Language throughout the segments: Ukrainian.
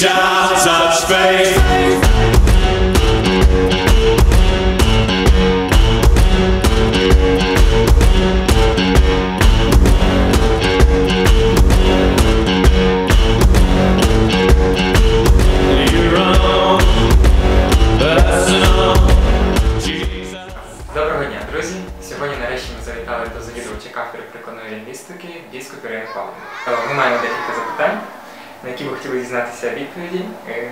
shall touch faith. Завітали до завідувача кафедри прикладної лінгвістики Дійську Ірини Павлівни. Е, Ми маємо декілька запитань, на які ви хотіли дізнатися відповіді. Е,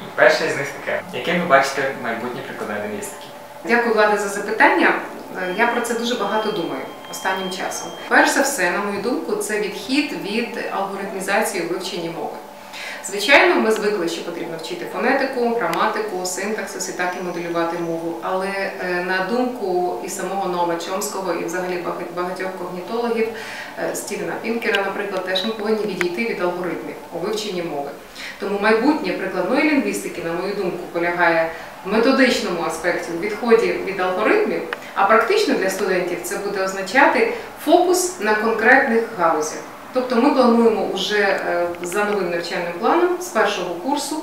І перше з них таке: яким ви бачите майбутнє прикладання лістки? Дякую, Влада, за запитання. Е, Я про це дуже багато думаю останнім часом. Перш за все, на мою думку, це відхід від алгоритмізації вивчення мови. Звичайно, ми звикли, що потрібно вчити фонетику, граматику, синтаксис і так і моделювати мову. Але е, на думку і самого Нома Чомського, і взагалі багатьох когнітологів, е, Стівена Пінкера, наприклад, теж ми повинні відійти від алгоритмів у вивченні мови. Тому майбутнє прикладної лінгвістики, на мою думку, полягає в методичному аспекті у відході від алгоритмів, а практично для студентів це буде означати фокус на конкретних галузях. Тобто ми плануємо вже е, за новим навчальним планом з першого курсу.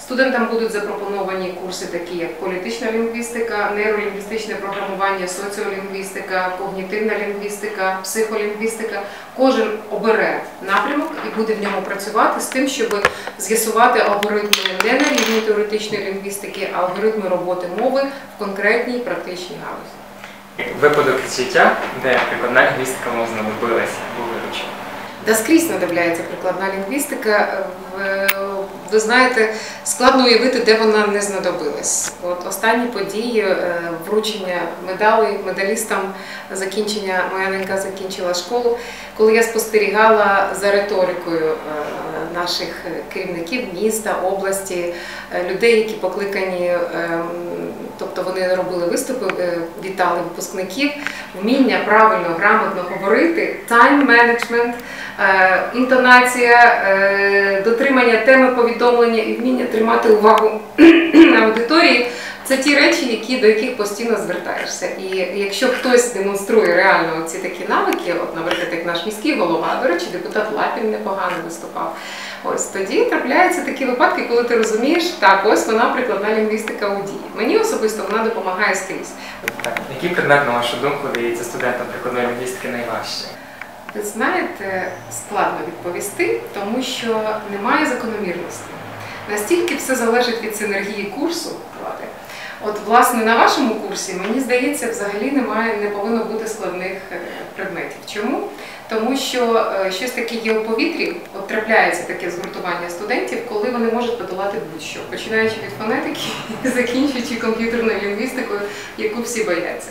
Студентам будуть запропоновані курси, такі як політична лінгвістика, нейролінгвістичне програмування, соціолінгвістика, когнітивна лінгвістика, психолінгвістика. Кожен обере напрямок і буде в ньому працювати з тим, щоб з'ясувати алгоритми не на рівні теоретичної лінгвістики, а алгоритми роботи мови в конкретній практичній галузі. Випадок життя, де прикладна лінгвістика вам знадобилася або виручила. Да скрізь надивляється прикладна лінгвістика. В- Ви знаєте, складно уявити, де вона не знадобилась. От останні події, е, вручення медалей медалістам, закінчення моя ненька закінчила школу. Коли я спостерігала за риторикою е, наших керівників міста, області, е, людей, які покликані, тобто вони робили виступи, вітали випускників, вміння правильно, грамотно говорити, тайм менеджмент, інтонація, дотримання теми повідомлення і вміння тримати увагу аудиторії. Це ті речі, які, до яких постійно звертаєшся. І якщо хтось демонструє реально ці такі навики, от, наприклад, як наш міський голова, до речі, депутат Лапін непогано виступав. Ось тоді трапляються такі випадки, коли ти розумієш, так, ось вона прикладна лінгвістика у дії. Мені особисто вона допомагає скрізь. Який предмет, на вашу думку, дається студентам прикладної лінгвістики найважче? Ви знаєте, складно відповісти, тому що немає закономірності. Настільки все залежить від синергії курсу, Влади. От, власне, на вашому курсі, мені здається, взагалі немає, не повинно бути складних е, предметів. Чому? Тому що е, щось таке є у повітрі, от трапляється таке згуртування студентів, коли вони можуть подолати будь-що, починаючи від фонетики і закінчуючи комп'ютерною лінгвістикою, яку всі бояться.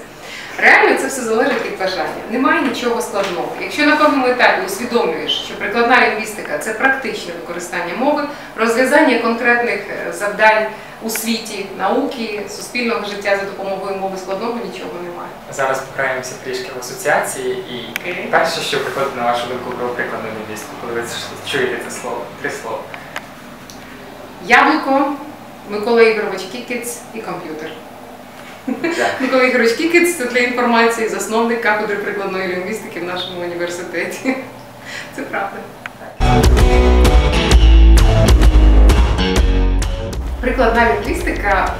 Реально це все залежить від бажання. Немає нічого складного. Якщо на певному етапі усвідомлюєш, що прикладна лінгвістика це практичне використання мови, розв'язання конкретних е, завдань у світі, науки, суспільного життя за допомогою мови складного нічого немає. Зараз пограємося трішки в асоціації, і Окей. перше, що приходить на вашу думку про прикладну лінгвістику, коли ви чуєте це слово, три слова. Яблуко, Микола Ігорович Кікіц і комп'ютер. Микола Ігорович Кікіц це для інформації засновник кафедри прикладної лінгвістики в нашому університеті. Це правда. Прикладна лінгвістика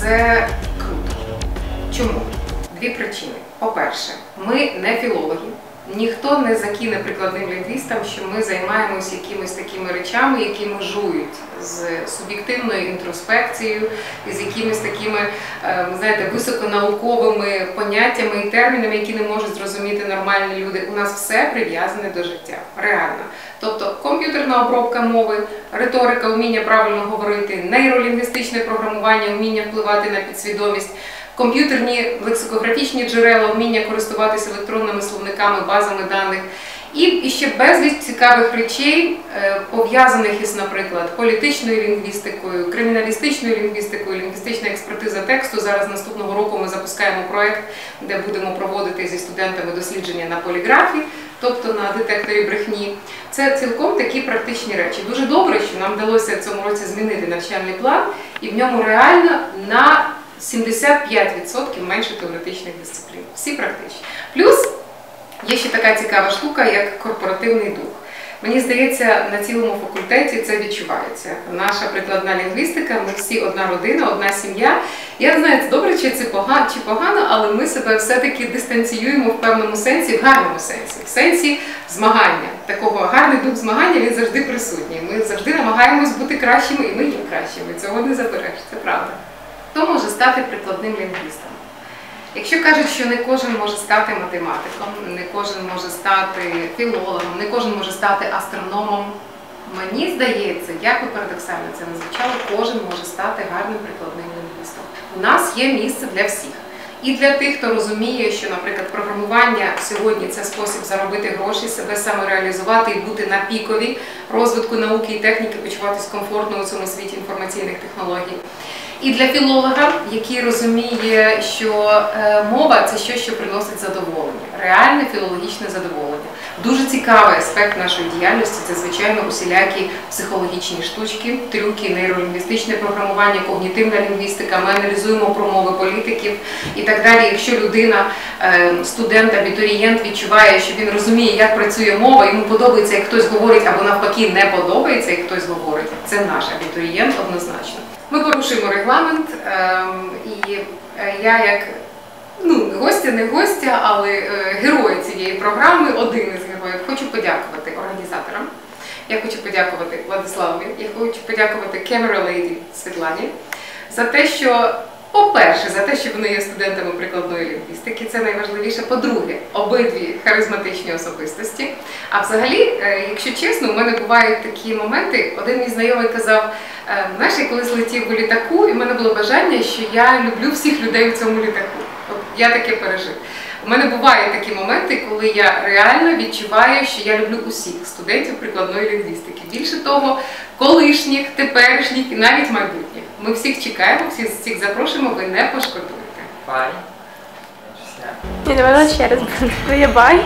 це круто. Чому? Дві причини. По-перше, ми не філологи. Ніхто не закине прикладним лінгвістам, що ми займаємось якимись такими речами, які межують з суб'єктивною інтроспекцією, з якимись такими, е, знаєте, високонауковими поняттями і термінами, які не можуть зрозуміти нормальні люди. У нас все прив'язане до життя. Реально. Тобто комп'ютерна обробка мови, риторика, вміння правильно говорити, нейролінгвістичне програмування, вміння впливати на підсвідомість, комп'ютерні лексикографічні джерела, вміння користуватися електронними словниками, базами даних. І, ще безліч цікавих речей, е, пов'язаних із, наприклад, політичною лінгвістикою, криміналістичною лінгвістикою, лінгвістична експертиза тексту. Зараз наступного року ми запускаємо проект, де будемо проводити зі студентами дослідження на поліграфі, тобто на детекторі брехні. Це цілком такі практичні речі. Дуже добре, що нам вдалося в цьому році змінити навчальний план, і в ньому реально на 75% менше теоретичних дисциплін. Всі практичні. Плюс Є ще така цікава штука, як корпоративний дух. Мені здається, на цілому факультеті це відчувається. Наша прикладна лінгвістика, ми всі одна родина, одна сім'я. Я не знаю, це добре чи це погано, чи погано, але ми себе все-таки дистанціюємо в певному сенсі, в гарному сенсі, в сенсі змагання. Такого гарний дух змагання він завжди присутній. Ми завжди намагаємось бути кращими, і ми є кращими. Цього не запереш, це правда. Хто може стати прикладним лінгвістом? Якщо кажуть, що не кожен може стати математиком, не кожен може стати філологом, не кожен може стати астрономом, мені здається, як би парадоксально це не кожен може стати гарним прикладним лінгвістом. У нас є місце для всіх. І для тих, хто розуміє, що, наприклад, програмування сьогодні це спосіб заробити гроші, себе самореалізувати і бути на пікові розвитку науки і техніки, почуватись комфортно у цьому світі інформаційних технологій. І для філолога, який розуміє, що е, мова це щось, що приносить задоволення, реальне філологічне задоволення. Дуже цікавий аспект нашої діяльності це, звичайно, усілякі психологічні штучки, трюки, нейролінгвістичне програмування, когнітивна лінгвістика. Ми аналізуємо промови політиків і так далі. Якщо людина, е, студент, абітурієнт відчуває, що він розуміє, як працює мова, йому подобається, як хтось говорить, або навпаки не подобається, як хтось говорить. Це наш абітурієнт однозначно. Ми порушуємо регламент, ем, і е, я як ну, гостя, не гостя, але е, герой цієї програми, один із героїв, хочу подякувати організаторам. Я хочу подякувати Владиславові, я хочу подякувати Camera Lady Світлані за те, що, по-перше, за те, що вони є студентами прикладної лінгвістики, це найважливіше. По-друге, обидві харизматичні особистості. А взагалі, е, якщо чесно, у мене бувають такі моменти. Один мій знайомий казав, е, знаєш, я колись летів у літаку, і в мене було бажання, що я люблю всіх людей в цьому літаку. От я таке пережив. У мене бувають такі моменти, коли я реально відчуваю, що я люблю усіх студентів прикладної лінгвістики. Більше того, колишніх, теперішніх і навіть майбутніх. Ми всіх чекаємо, всіх, всіх запрошуємо, ви не пошкодуєте. Бай. Ні, давай ще раз бай.